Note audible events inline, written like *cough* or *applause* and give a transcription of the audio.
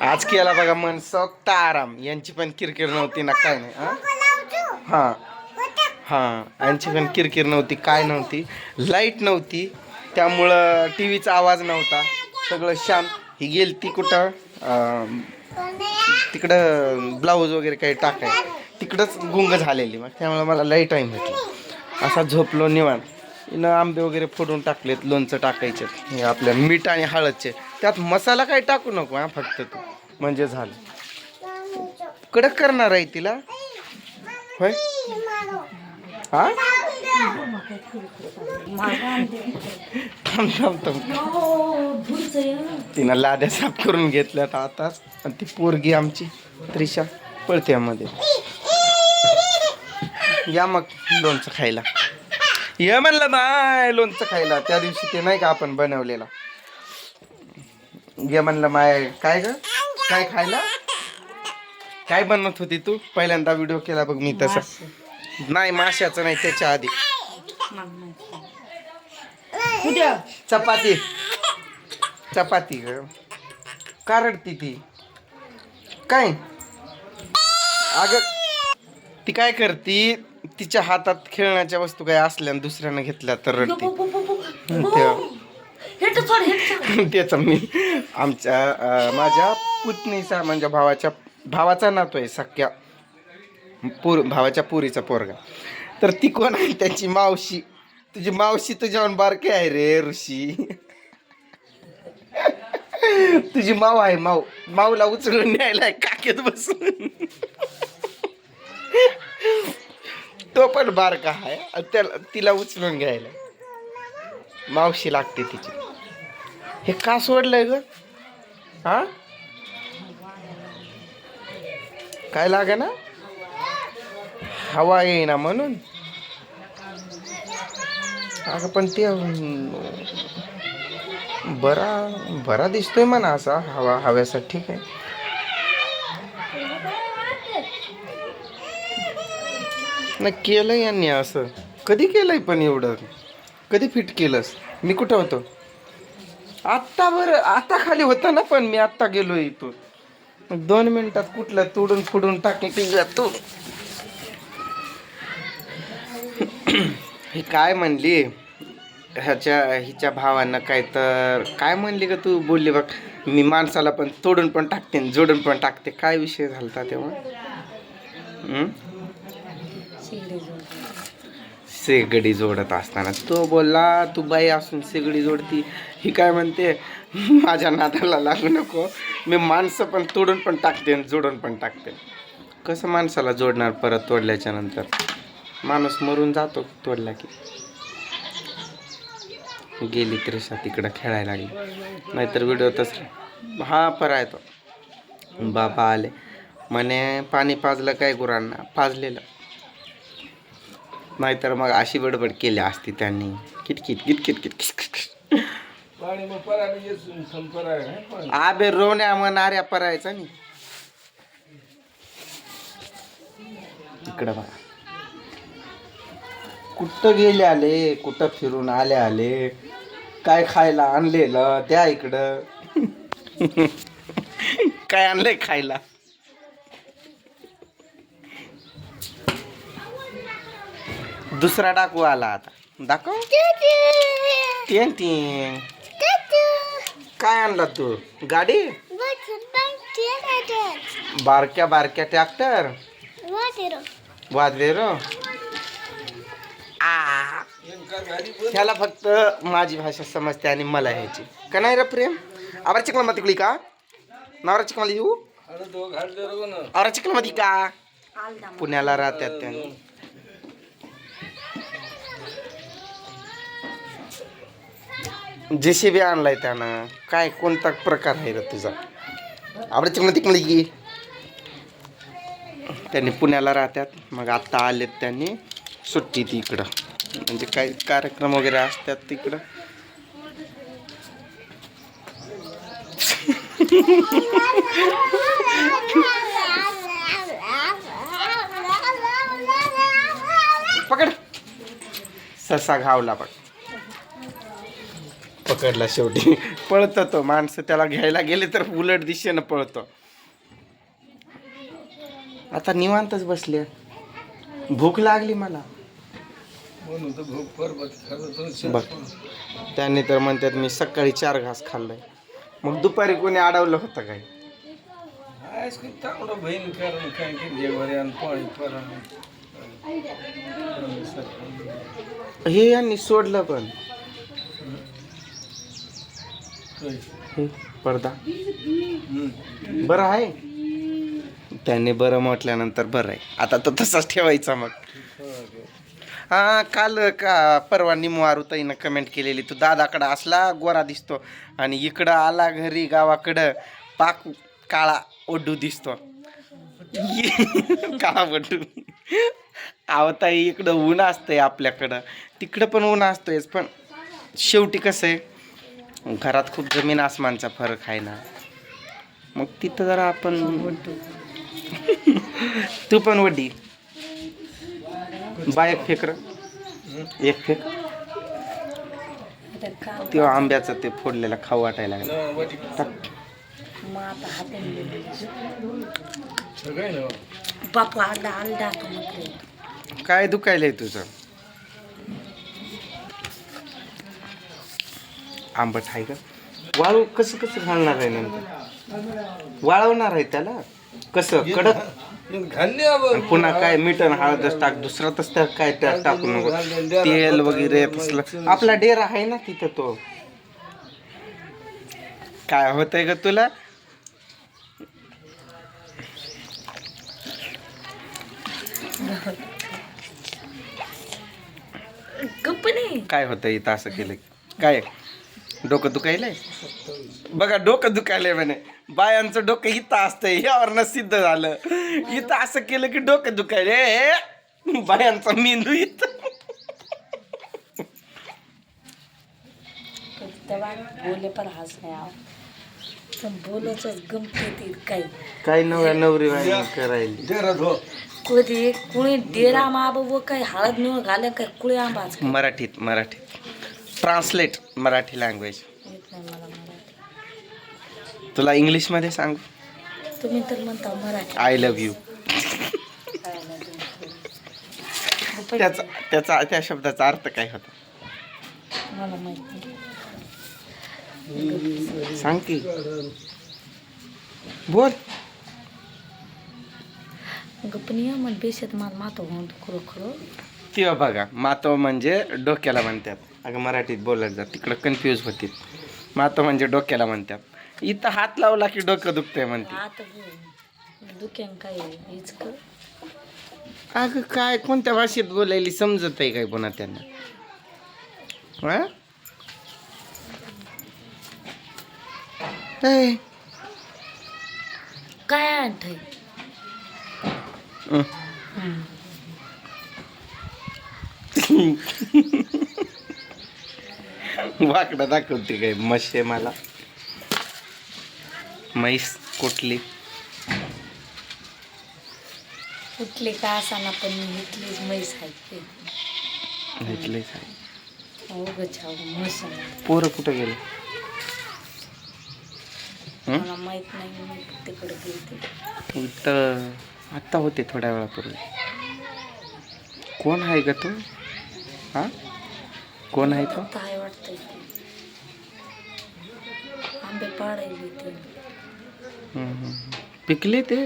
आज केला बघा मन सोक्त आराम यांची पण किरकिर नव्हती ना काय नाही हा? हा. यांची पण किरकिर नव्हती काय नव्हती. लाइट नव्हती. त्यामुळं टी व्हीचा आवाज नव्हता. सगळं शांत. ही गेली ती कुठं तिकडं ब्लाऊज वगैरे काही टाकाय. तिकडंच गुंग झालेली मग त्यामुळे मला लई टाईम भेटला. असा झोपलो निवांत. आंबे वगैरे फोडून टाकलेत लोणचं टाकायचे हे आपल्या मीठ आणि हळदचे. त्यात मसाला काही टाकू नको हा फक्त तू. म्हणजे झालं. कडक करणार आहे तिला? होय? हा? थांब थांब थांब. तिनं लाद्या साफ करून घेतल्यात आताच. आणि ती पोरगी आमची त्रिशा पळत्यामध्ये या मग लोणचं खायला. ये म्हणलं नाही लोणचं खायला. त्या दिवशी ते नाही का आपण बनवलेला. ये म्हणलं माय. काय ग? काय खायला? काय बनवत होती तू? पहिल्यांदा व्हिडिओ केला बघ मी तसा. नाही माशाचं नाही त्याच्या आधी. चपाती. चपाती ग. का रडती ती? काय? अग ती काय करती? तिच्या हातात खेळण्याच्या वस्तू काय असल्या दुसऱ्यानं घेतल्या तर रडती त्या- त्याचा मी. आमच्या अं, माझ्या पुतणीचा म्हणजे भावाच्या भावाचा नातो आहे सख्या. पूर भावाच्या पुरीचा पोरगा. तर ती कोण आहे? त्याची मावशी. तुझी मावशी तुझ्याहून बारकी आहे रे ऋषी. तुझी माव आहे माव माऊला उचलून न्यायला काकेत बसून. तो पण बारका आहे. आणि त्याला तिला उचलून घ्यायला मावशी लागते तिची. हे का सोडलंय ग? हा? काय लागे ना हवा येईना म्हणून. अगं पण ते बरा बरा दिसतोय म्हणा असा हवा हव्यासाठी ठीक आहे ना केलं यांनी असं. कधी केलंय पण एवढं? कधी फिट केलंस? मी कुठं होतो? आत्ता बरं आता खाली होता ना पण मी आत्ता गेलो इथून. दोन मिनिटात कुठलं तोडून फुडून टाकून की तू ही काय म्हणली? ह्याच्या हिच्या भावानं काय तर काय म्हणली का तू? बोलली बघ मी माणसाला पण तोडून पण टाकते आणि जोडून पण टाकते. काय विषय झालता तेव्हा? शेगडी जोडत असताना. तो बोलला तू बाई असून शेगडी जोडती. ही काय म्हणते माझ्या नात्याला लागू नको. मी माणसं पण तोडून पण टाकते आणि जोडून पण टाकते. कसं माणसाला जोडणार परत तोडल्याच्या नंतर? माणूस मरून जातो तोडला की. गेली त्रिशा तिकडं खेळायला लागली. नाहीतर व्हिडिओ तस. हा परा आहे तो बाबा आले. म्हणे पाणी पाजलं काय गुरांना? पाजलेलं. नाहीतर मग अशी बडबड केली असती त्यांनी. किटकिट किटकिट किटकिट आबे रोवण्या म्हणाऱ्या परायचा नी. इकडं बघा. कुठं गेले आले कुठं फिरून आले आले काय खायला आणलेलं त्या इकडं. *laughs* काय आणलंय खायला? दुसरा डाकू आला आता. दाखव. टेन टेन काय आणला तू? गाडी? बारक्या बारक्या ट्रॅक्टर? वाजले रो आ. त्याला फक्त माझी भाषा समजते आणि मला ह्याची. का नाही रे प्रेम? आवरा चिकला मध्ये तिकली का? नवरा चिकला येऊ? आवरा चिकला मध्ये का? पुण्याला राहतात त्यांनी. जे सी बी आणलाय त्यानं. काय कोणता प्रकार आहे रे तुझा? आपलं चिकला तिकली की त्यांनी पुण्याला राहतात मग आत्ता आलेत त्यांनी सुट्टी ती इकडं म्हणजे काही कार्यक्रम वगैरे असतात तिकडं. पकड. ससा घावला बघ. पकडला शेवटी. पळतो तो माणसं त्याला घ्यायला गेले तर उलट दिशेनं पळतो. आता निवांतच बसले. भूक लागली मला. बघ त्यांनी तर म्हणतात मी सकाळी चार घास खाल्लाय. मग दुपारी कोणी अडवलं होतं काय? हे यांनी सोडलं पण. हे पडदा बरं आहे? त्याने बरं म्हटल्यानंतर बरं आहे. आता तो तसाच ठेवायचा मग. हा काल का परवा निमवारुताईनं कमेंट केलेली तू दादाकडं असला गोरा दिसतो आणि इकडं आला घरी गावाकडं पाक काळा ओढू दिसतो. *laughs* काळा ओढू आवताई इकडं ऊन असतंय आपल्याकडं. तिकडं पण ऊन असतोयच पण शेवटी कसं आहे? घरात खूप जमीन आसमानचा फरक आहे ना. मग तिथं जरा आपण तू. पण वड्डी बायक फेक र एक फेक. तेव्हा आंब्याचं ते फोडलेलं खाऊ वाटायला लागलं. तो काय दुखायलंय तुझं? आंबट आहे का? वाळू कसं कसं घालणार आहे नेमकं? वाळवणार आहे त्याला? कसं? कडक? आणि पुन्हा काय मीठ आणि हळदच टाक दुसरा तस त्या काय त्यात टाकू नको. तेल वगैरे तसलं. आपला डेरा आहे ना तिथं तो. काय होतंय ग तुला? कंपनी काय होतं इथं असं केलं? की? काय? डोकं दुखायलंय? बघा डोकं दुखायलंय म्हणे. बायांचं डोकं इथं असतंय यावरनं सिद्ध झालं. इथं असं केलं की डोकं दुखायलंय. ए, बायांचा मेंदू इथं. बोले हस नाही आव. पण बोलच गमते ती काही. काय नव्या नवरी करायली? हो कुणी डेरा माब व काही हळद निवड घाले काय कुळी मराठीत मराठीत. ट्रान्सलेट मराठी लँग्वेज येत नाही मला मराठी तुला इंग्लिशमध्ये सांगू? तुम्ही तर म्हणता मराठी. आय लव्ह यू त्याचा त्याचा त्या शब्दाचा अर्थ काय होता? मला माहीत नाही. सांग की. बोल. गपनिया मग बेशत मला मातो म्हणून खरो खरो किंवा बघा मातो म्हणजे डोक्याला म्हणतात. अगं मराठीत बोलत जा. तिकडं कन्फ्यूज होतील मातो म्हणजे डोक्याला म्हणतात इथं हात लावला की डोकं दुखतंय म्हणते. आता दुख्यान काय अगं काय कोणत्या भाषेत बोलायली समजत आहे काय पुन्हा त्यांना? हा? ए, काय आणतंय? अं. *laughs* वाकडा दाखवते काय मशे मला. म्हैस कुठली? कुठले का असाना पण मी इथलीच म्हैस आहे घेतले उगच म्हैस पोरं कुठं गेले? माहीत नाही मी तिकडे गेलते. इथं आत्ता होते थोड्या वेळापूर्वी. कोण आहे ग तू? हा? कोण आहे तो वाटतंय ते आंबे पाडायले पिकले ते?